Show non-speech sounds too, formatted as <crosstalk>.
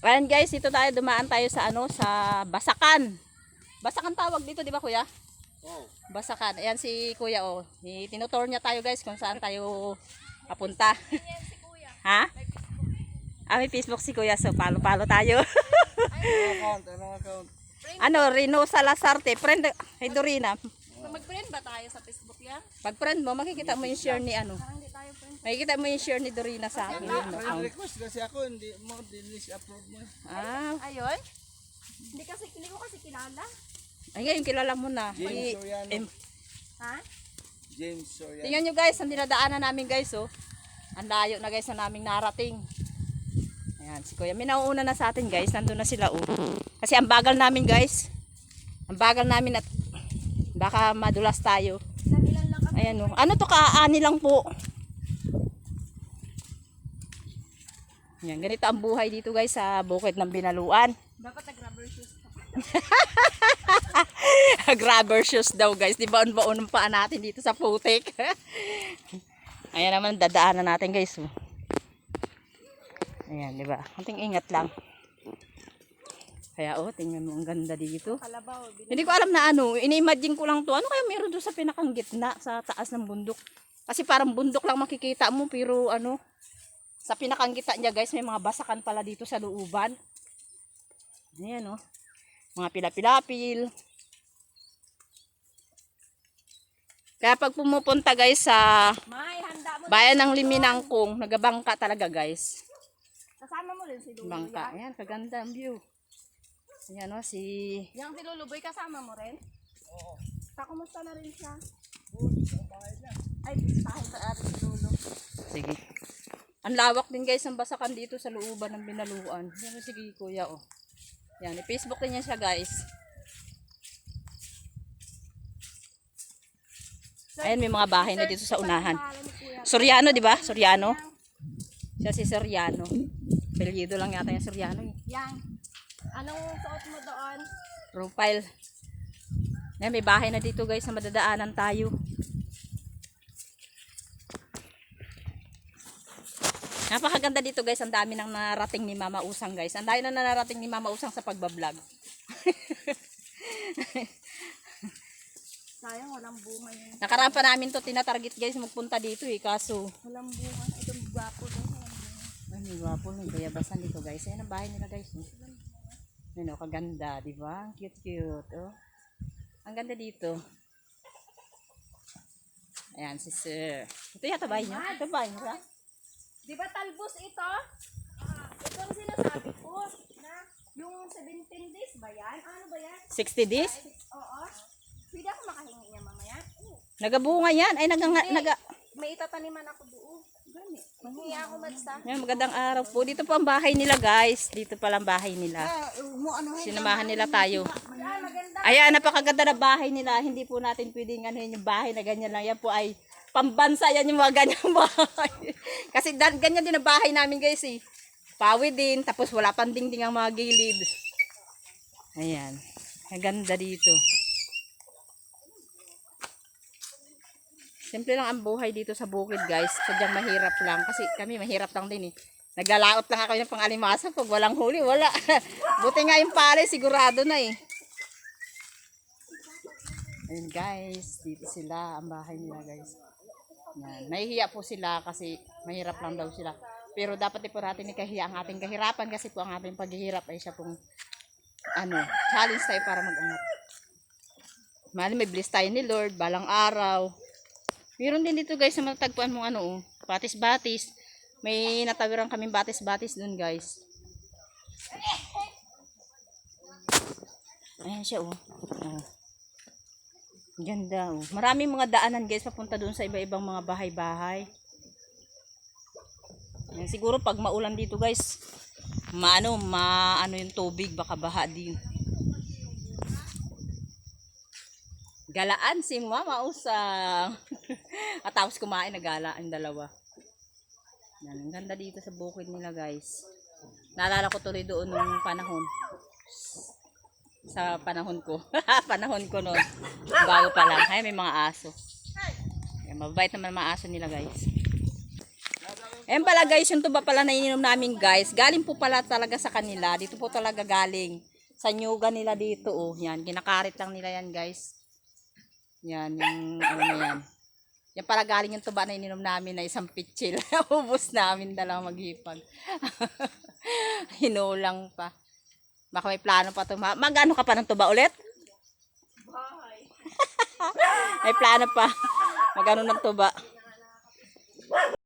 Ayan guys, dito tayo dumaan tayo sa ano, sa Basakan. Basakan tawag dito, di ba kuya? Oh. Basakan. Ayan si kuya oh. Tinutour niya tayo guys kung saan tayo papunta. <laughs> ha? Ah, may Facebook si kuya. So, palo-palo tayo. <laughs> Account? Account? ano, Rino Salazarte. Friend, hey Dorina. Mag-friend ba tayo sa Facebook yan? Pag friend mo, makikita mo yung share ni ano. Parang hindi tayo friend. Makikita mo yung share ni Dorina sa akin. Friend account. request kasi ako, hindi mo, dinis upload mo. Ah, Ayun? Hindi kasi, hindi ko kasi kilala. ay ngayon kilala mo na. James Si- Soriano. em, Ha? James Soriano. Tingnan nyo guys, ang dinadaanan namin guys oh. Ang layo na guys na naming narating. Ayan, si Kuya. May nauuna na sa atin guys. Nandun na sila oh. Kasi ang bagal namin guys. Ang bagal namin at baka madulas tayo. Ayan oh. Ano to kaani lang po. Ayan, ganito ang buhay dito guys sa bukid ng Binaluan. <laughs> Dapat nag-rubber shoes. Grabber shoes daw guys. Di ba baon ng paa natin dito sa putik. <laughs> Ayan naman dadaanan natin guys. oh. Ayan, di ba? Kunting ingat lang. Kaya oh, tingnan mo ang ganda dito. Kalabaw. Hindi ko alam na ano, ini-imagine ko lang to. Ano kaya meron doon sa pinakang gitna, sa taas ng bundok? Kasi parang bundok lang makikita mo, pero ano, sa pinakang gitna niya guys, may mga basakan pala dito sa looban. Ayan oh. Mga pilapilapil. Kaya pag pumupunta guys sa May, bayan ng Liminangkong, nagabangka talaga guys. Kasama mo rin si Lulu. Bangka. Yan. Ayan, kaganda ang view. Ayan oh, si... Yang si Lulu Boy, kasama mo rin? Oo. Kakumusta na rin siya? Ay, tayo sa ate si Lulu. Sige. Ang lawak din guys ang basakan dito sa looban ng binaluan. Yan o, sige kuya oh. Yan, i-Facebook din niya siya guys. Ayan, may mga bahay na dito sa unahan. Soriano, di ba? Soriano. Siya si Soriano. Apelyido lang yata yung Soriano eh. Yang. Anong suot mo doon? Profile. Yan, may bahay na dito guys na madadaanan tayo. Napakaganda dito guys. Ang dami nang narating ni Mama Usang guys. Ang dami na narating ni Mama Usang sa pagbablog. <laughs> Sayang, walang bunga yun. Nakaraan pa namin to tinatarget guys magpunta dito eh. Kaso, Walang bunga. Itong gwapo bunga. ay may gwapo may bayabasan dito guys. Ayan ang bahay nila guys. Oh. Ano, kaganda, di ba? Ang Cute cute. Oh. Ang ganda dito. Ayan si Sir. Ito yata bahay niya. Ito bahay niya. Di ba talbos ito? Ah, ito ang sinasabi ko. Na, yung 17 days ba yan? Ano ba yan? 60 days? Ay, oo. Pwede ako makahingi niya mamaya? Nagabunga yan. Ay, naga, naga, May itataniman ako doon. Hingi ako magsa. Ayan, magandang araw po. Dito po ang bahay nila guys. Dito pa lang bahay nila. mo ano Sinamahan nila tayo. Ayan, napakaganda na bahay nila. Hindi po natin pwedeng ano yung bahay na ganyan lang. Yan po ay pambansa yan yung mga ganyang <laughs> bahay. Kasi dan, ganyan din ang bahay namin guys eh. Pawi din, tapos wala pang dingding ang mga gilid. Ayan. Ang ganda dito. Simple lang ang buhay dito sa bukid guys. Sadyang mahirap lang. Kasi kami mahirap lang din eh. Naglalaot lang ako ng pang-alimasa. Pag walang huli, wala. <laughs> Buti nga yung pare, sigurado na eh. Ayun guys, dito sila, ang bahay nila guys. Yan. Nahihiya po sila kasi mahirap lang daw sila. Pero dapat po natin ikahiya ang ating kahirapan kasi po ang ating paghihirap ay siya pong ano, challenge tayo para mag-angat. Mali may bliss tayo ni Lord, balang araw. Meron din dito guys na matagpuan mong ano, oh, batis-batis. May natawiran kaming batis-batis dun guys. Ayan siya oh. Ganda oh. Maraming mga daanan guys papunta doon sa iba-ibang mga bahay-bahay. Siguro pag maulan dito guys, maano, maano yung tubig, baka baha din. Galaan si Mama Usang. <laughs> At tapos kumain na gala ang dalawa. Yan, ang ganda dito sa bukid nila guys. Naalala ko tuloy doon nung panahon. Sa panahon ko. <laughs> panahon ko noon. Bago pa lang. Ay, may mga aso. Yan, mabait naman mga aso nila guys. Ayan pala guys, yung tuba pala na ininom namin guys. Galing po pala talaga sa kanila. Dito po talaga galing. Sa nyuga nila dito oh. Yan, kinakarit lang nila yan guys. Yan, yung ano na yan. Yan pala galing yung tuba na ininom namin na isang pitchil. <laughs> Ubus namin dalawang maghipag. <laughs> Hinulang pa. Baka may plano pa to. Ma- Magano ka pa ng tuba ulit? <laughs> may plano pa. Magano ng tuba.